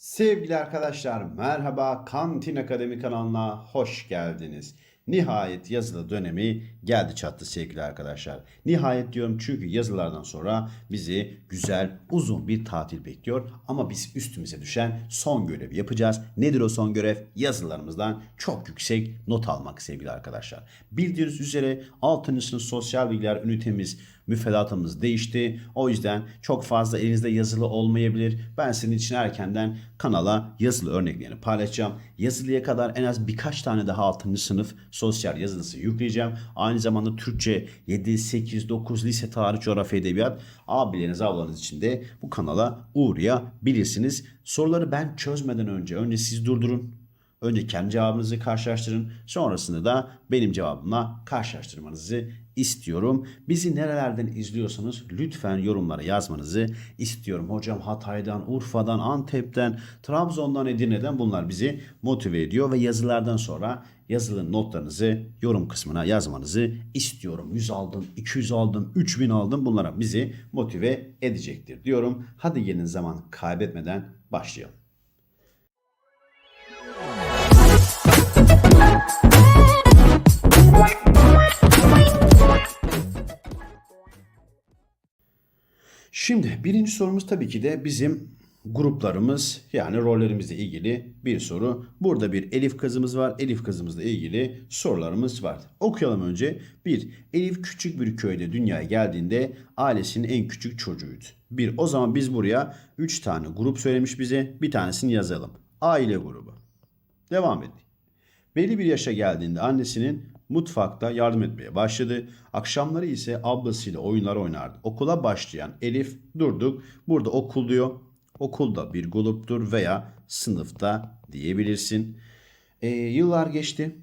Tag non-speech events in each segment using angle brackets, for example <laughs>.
Sevgili arkadaşlar merhaba Kantin Akademi kanalına hoş geldiniz. Nihayet yazılı dönemi geldi çattı sevgili arkadaşlar. Nihayet diyorum çünkü yazılardan sonra bizi güzel uzun bir tatil bekliyor. Ama biz üstümüze düşen son görevi yapacağız. Nedir o son görev? Yazılarımızdan çok yüksek not almak sevgili arkadaşlar. Bildiğiniz üzere 6. sınıf sosyal bilgiler ünitemiz müfredatımız değişti. O yüzden çok fazla elinizde yazılı olmayabilir. Ben senin için erkenden kanala yazılı örneklerini paylaşacağım. Yazılıya kadar en az birkaç tane daha 6. sınıf sosyal yazılısı yükleyeceğim. Aynı zamanda Türkçe 7, 8, 9 lise tarih coğrafya edebiyat abileriniz ablanız için de bu kanala uğrayabilirsiniz. Soruları ben çözmeden önce önce siz durdurun. Önce kendi cevabınızı karşılaştırın. Sonrasında da benim cevabımla karşılaştırmanızı istiyorum. Bizi nerelerden izliyorsanız lütfen yorumlara yazmanızı istiyorum. Hocam Hatay'dan, Urfa'dan, Antep'ten, Trabzon'dan, Edirne'den bunlar bizi motive ediyor ve yazılardan sonra yazılı notlarınızı yorum kısmına yazmanızı istiyorum. 100 aldım, 200 aldım, 3000 aldım bunlara bizi motive edecektir diyorum. Hadi gelin zaman kaybetmeden başlayalım. Şimdi birinci sorumuz tabii ki de bizim gruplarımız yani rollerimizle ilgili bir soru. Burada bir Elif kızımız var. Elif kızımızla ilgili sorularımız var. Okuyalım önce. Bir, Elif küçük bir köyde dünyaya geldiğinde ailesinin en küçük çocuğuydu. Bir, o zaman biz buraya 3 tane grup söylemiş bize. Bir tanesini yazalım. Aile grubu. Devam edelim. Belli bir yaşa geldiğinde annesinin mutfakta yardım etmeye başladı. Akşamları ise ablasıyla oyunlar oynardı. Okula başlayan Elif durduk. Burada okul diyor. Okulda bir gruptur veya sınıfta diyebilirsin. Ee, yıllar geçti.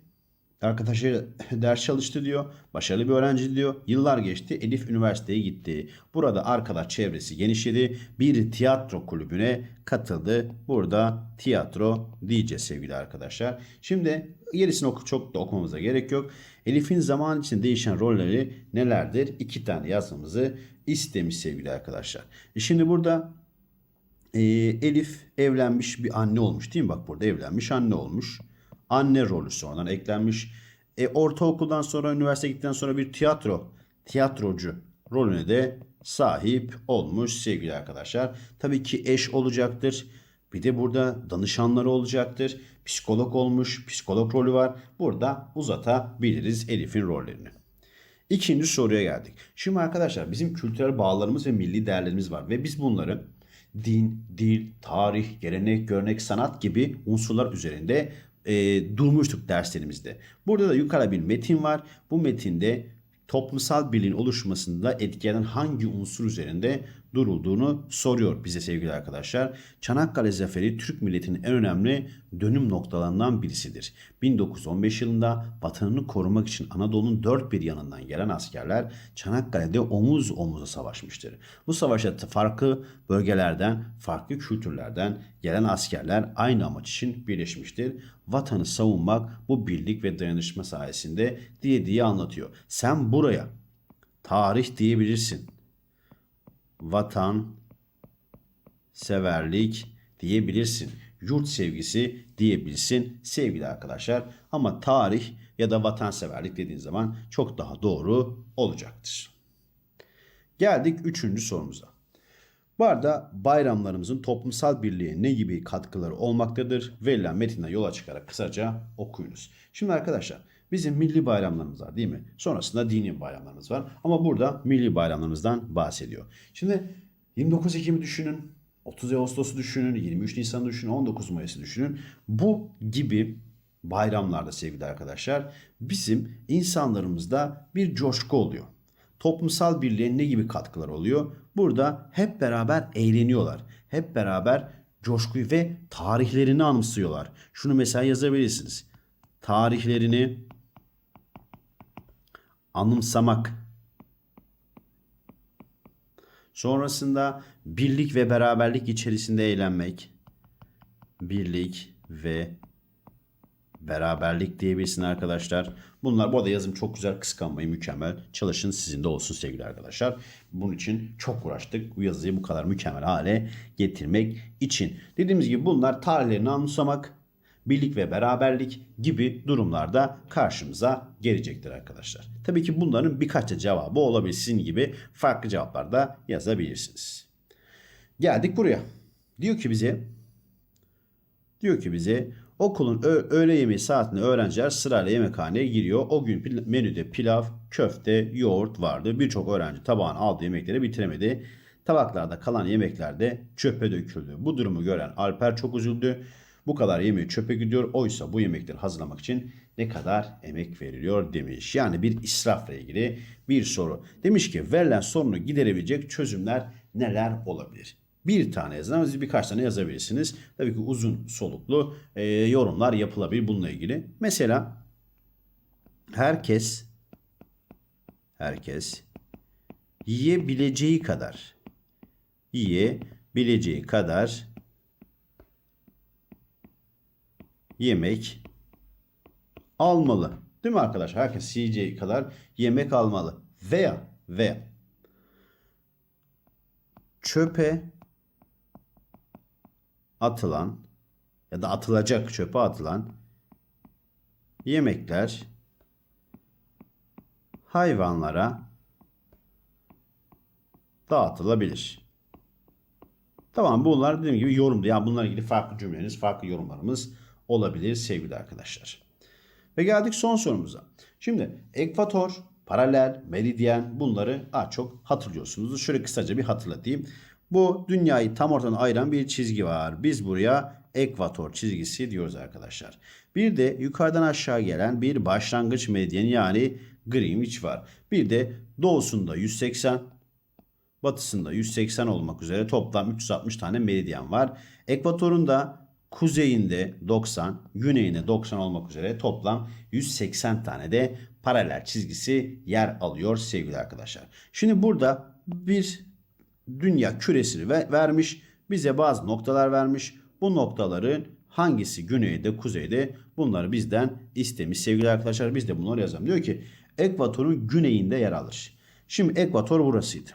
Arkadaşı <laughs> ders çalıştı diyor. Başarılı bir öğrenci diyor. Yıllar geçti. Elif üniversiteye gitti. Burada arkadaş çevresi genişledi. Bir tiyatro kulübüne katıldı. Burada tiyatro diyeceğiz sevgili arkadaşlar. Şimdi gerisini oku, çok da okumamıza gerek yok. Elif'in zaman için değişen rolleri nelerdir? İki tane yazmamızı istemiş sevgili arkadaşlar. E şimdi burada e, Elif evlenmiş bir anne olmuş değil mi? Bak burada evlenmiş anne olmuş. Anne rolü sonradan eklenmiş. E, ortaokuldan sonra üniversite gittikten sonra bir tiyatro, tiyatrocu rolüne de sahip olmuş sevgili arkadaşlar. Tabii ki eş olacaktır. Bir de burada danışanları olacaktır. Psikolog olmuş, psikolog rolü var. Burada uzatabiliriz Elif'in rollerini. İkinci soruya geldik. Şimdi arkadaşlar bizim kültürel bağlarımız ve milli değerlerimiz var ve biz bunları din, dil, tarih, gelenek, görnek, sanat gibi unsurlar üzerinde e, durmuştuk derslerimizde. Burada da yukarıda bir metin var. Bu metinde toplumsal birliğin oluşmasında etkileyen hangi unsur üzerinde durulduğunu soruyor bize sevgili arkadaşlar. Çanakkale Zaferi Türk milletinin en önemli dönüm noktalarından birisidir. 1915 yılında vatanını korumak için Anadolu'nun dört bir yanından gelen askerler Çanakkale'de omuz omuza savaşmıştır. Bu savaşta farklı bölgelerden, farklı kültürlerden gelen askerler aynı amaç için birleşmiştir. Vatanı savunmak bu birlik ve dayanışma sayesinde diye diye anlatıyor. Sen buraya tarih diyebilirsin vatan severlik diyebilirsin. Yurt sevgisi diyebilirsin sevgili arkadaşlar. Ama tarih ya da vatanseverlik dediğin zaman çok daha doğru olacaktır. Geldik üçüncü sorumuza. Bu arada bayramlarımızın toplumsal birliğe ne gibi katkıları olmaktadır? Verilen metinden yola çıkarak kısaca okuyunuz. Şimdi arkadaşlar bizim milli bayramlarımız var değil mi? Sonrasında dini bayramlarımız var. Ama burada milli bayramlarımızdan bahsediyor. Şimdi 29 Ekim'i düşünün, 30 Ağustos'u düşünün, 23 Nisan'ı düşünün, 19 Mayıs'ı düşünün. Bu gibi bayramlarda sevgili arkadaşlar bizim insanlarımızda bir coşku oluyor. Toplumsal birliğe ne gibi katkılar oluyor? Burada hep beraber eğleniyorlar. Hep beraber coşkuyu ve tarihlerini anımsıyorlar. Şunu mesela yazabilirsiniz. Tarihlerini anımsamak. Sonrasında birlik ve beraberlik içerisinde eğlenmek. Birlik ve beraberlik diyebilirsin arkadaşlar. Bunlar bu arada yazım çok güzel kıskanmayı mükemmel. Çalışın sizin de olsun sevgili arkadaşlar. Bunun için çok uğraştık bu yazıyı bu kadar mükemmel hale getirmek için. Dediğimiz gibi bunlar tarihlerini anımsamak, birlik ve beraberlik gibi durumlarda karşımıza gelecektir arkadaşlar. Tabii ki bunların birkaç da cevabı olabilir. Sizin gibi farklı cevaplar da yazabilirsiniz. Geldik buraya. Diyor ki bize diyor ki bize okulun öğle yemeği saatinde öğrenciler sırayla yemekhaneye giriyor. O gün menüde pilav, köfte, yoğurt vardı. Birçok öğrenci tabağın aldığı yemekleri bitiremedi. Tabaklarda kalan yemekler de çöpe döküldü. Bu durumu gören Alper çok üzüldü. Bu kadar yemeği çöpe gidiyor. Oysa bu yemekleri hazırlamak için ne kadar emek veriliyor demiş. Yani bir israfla ilgili bir soru. Demiş ki verilen sorunu giderebilecek çözümler neler olabilir? Bir tane yazın ama siz birkaç tane yazabilirsiniz. Tabii ki uzun soluklu e, yorumlar yapılabilir bununla ilgili. Mesela herkes herkes yiyebileceği kadar yiyebileceği kadar yemek almalı. Değil mi arkadaşlar? Herkes yiyeceği kadar yemek almalı. Veya veya çöpe atılan ya da atılacak çöpe atılan yemekler hayvanlara dağıtılabilir. Tamam bunlar dediğim gibi yorumdu. Yani bunlarla ilgili farklı cümleleriniz, farklı yorumlarımız olabilir sevgili arkadaşlar. Ve geldik son sorumuza. Şimdi ekvator, paralel, meridyen bunları az çok hatırlıyorsunuz. Şöyle kısaca bir hatırlatayım. Bu dünyayı tam ortadan ayıran bir çizgi var. Biz buraya ekvator çizgisi diyoruz arkadaşlar. Bir de yukarıdan aşağı gelen bir başlangıç meridyen yani Greenwich var. Bir de doğusunda 180, batısında 180 olmak üzere toplam 360 tane meridyen var. Ekvatorun da kuzeyinde 90, güneyinde 90 olmak üzere toplam 180 tane de paralel çizgisi yer alıyor sevgili arkadaşlar. Şimdi burada bir dünya küresini ve vermiş. Bize bazı noktalar vermiş. Bu noktaların hangisi güneyde, kuzeyde bunları bizden istemiş sevgili arkadaşlar. Biz de bunları yazalım. Diyor ki ekvatorun güneyinde yer alır. Şimdi ekvator burasıydı.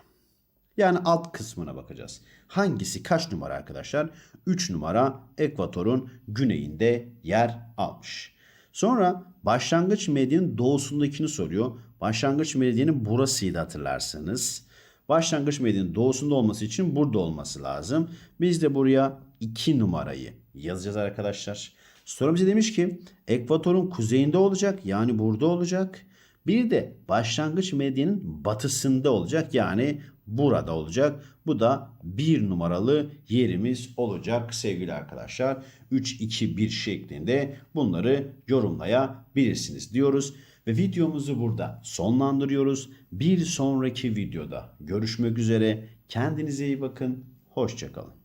Yani alt kısmına bakacağız. Hangisi kaç numara arkadaşlar? 3 numara ekvatorun güneyinde yer almış. Sonra başlangıç medyanın doğusundakini soruyor. Başlangıç medyanın burasıydı hatırlarsanız. Başlangıç medyanın doğusunda olması için burada olması lazım. Biz de buraya 2 numarayı yazacağız arkadaşlar. Soru bize demiş ki ekvatorun kuzeyinde olacak yani burada olacak. Bir de başlangıç medyanın batısında olacak yani burada olacak. Bu da bir numaralı yerimiz olacak sevgili arkadaşlar. 3, 2, 1 şeklinde bunları yorumlayabilirsiniz diyoruz. Ve videomuzu burada sonlandırıyoruz. Bir sonraki videoda görüşmek üzere. Kendinize iyi bakın. Hoşçakalın.